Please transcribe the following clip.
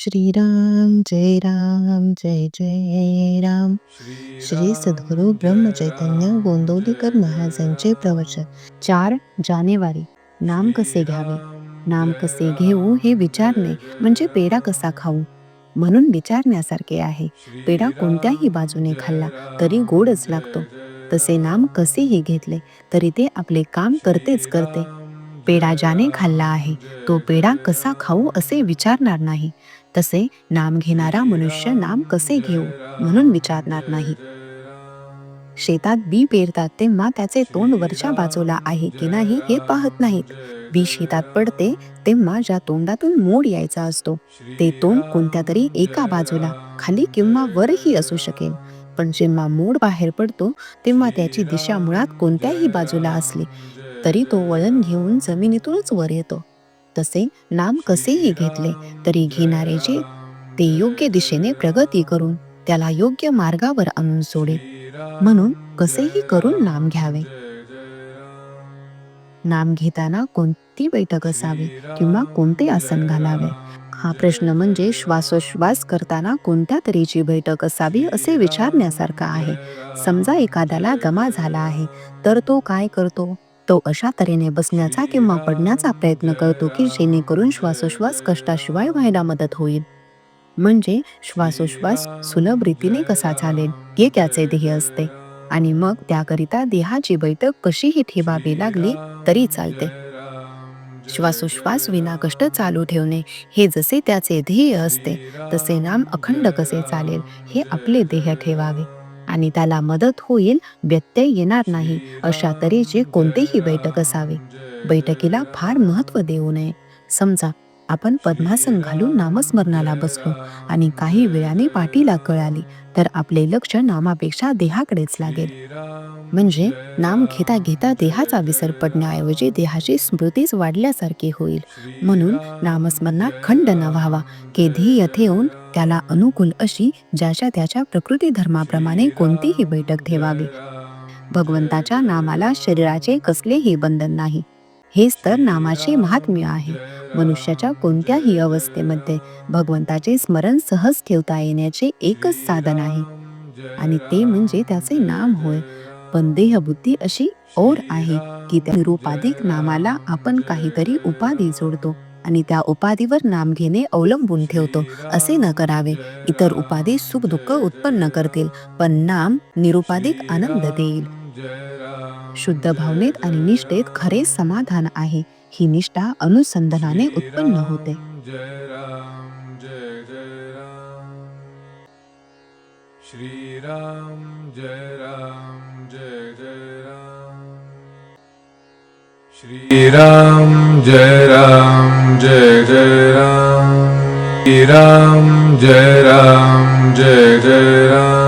श्रीराम जय राम जय जय राम. श्री सद्गुरु ब्रह्म चैतन्य गोंदवलीकर महाराजांचे प्रवचन. चार जानेवारी. नाम कसे घ्यावे? नाम कसे घेऊ हे विचारणे म्हणजे पेढा कसा खाऊ? म्हणून विचारण्यासारखे आहे. पेढा कोणत्याही बाजूने खाल्ला तरी गोडच लागतो. तसे नाम कसेही घेतले तरी ते आपले काम करतेच करते. पेढा ज्याने खाल्ला आहे तो पेढा कसा खाऊ असे विचारणार नाही. तसे नाम घेणारा मनुष्य नाम कसे घेऊ म्हणून विचारणार नाही. शेतात बी पेरतात तेव्हा त्याचे तोंड वरच्या बाजूला आहे की नाही हे पाहत नाहीत. बी शेतात पडते तेव्हा ज्या तोंडातून मोड यायचा असतो ते तोंड कोणत्या तरी एका बाजूला खाली किंवा वरही असू शकेल. पण जेव्हा मोड बाहेर पडतो तेव्हा त्याची दिशा मुळात कोणत्याही बाजूला असली तरी तो वळण घेऊन जमिनीतूनच वर येतो. तसे नाम कसेही घेतले तरी घेणारे जे ते योग्य दिशेने प्रगती करून त्याला योग्य मार्गावर आणून सोडे. म्हणून कसेही करून नाम घ्यावे. नाम घेताना कोणती बैठक असावी किंवा कोणते आसन घालावे? हा प्रश्न म्हणजे श्वासोश्वास करताना कोणत्या तऱ्हेची बैठक असावी असे विचारण्यासारखा आहे. समजा एखाद्याला गमा झाला आहे तर तो काय करतो? तो अशा तऱ्हेने बसण्याचा किंवा पडण्याचा प्रयत्न करतो की जेणेकरून श्वासोश्वास कष्टाशिवाय व्हायला मदत होईल. म्हणजे श्वासोश्वास सुलभ रीतीने कसा चालेल हे त्याचे ध्येय असते. आणि मग त्याकरिता देहाची बैठक कशीही ठेवावी लागली तरी चालते. श्वासोश्वास विना कष्ट चालू ठेवणे हे जसे त्याचे ध्येय असते तसे नाम अखंड कसे चालेल हे आपले ध्येय ठेवावे. आणि त्याला मदत होईल व्यत्यय येणार नाही. अशा तऱ्हेची कोणतीही बैठक असावी. बैठकीला फार महत्त्व देऊ नये. समजा आपण पद्मासन घालून नामस्मरणाला बसलो आणि काही वेळाने पाठीला कळाली तर आपले लक्ष नामापेक्षा देहाकडेच लागेल. म्हणजे नाम घेता घेता देहाचा विसर पडण्याऐवजी देहाची स्मृतीच वाढल्यासारखी होईल. म्हणून नामस्मरणात खंड न व्हावा की ध्येय ठेवून त्याला अनुकूल अशी ज्याच्या त्याच्या प्रकृती धर्माप्रमाणे कोणतीही बैठक ठेवावी. भगवंताच्या नामाला शरीराचे कसलेही बंधन नाही. हेच तर नामाचे महात्म्य आहे. मनुष्याच्या कोणत्याही अवस्थेमध्ये भगवंताचे स्मरण सहज ठेवता येण्याचे एकच साधन आहे. आणि ते म्हणजे त्याचे नाम होय. पण देहबुद्धी अशी ओढ आहे की त्या निरुपाधिक नामाला आपण काहीतरी उपाधी जोडतो आणि त्या उपाधीवर नाम घेणे अवलंबून ठेवतो असे न करावे. इतर उपाधी सुख दुःख उत्पन्न करतील पण नाम निरुपाधिक आनंद देईल. शुद्ध भावनेत आणि निष्ठेत खरे समाधान आहे. ही निष्ठा अनुसंधानाने उत्पन्न होते. श्रीराम जय राम जय जय राम श्रीराम जय राम जय जय राम श्रीराम जय राम जय जय राम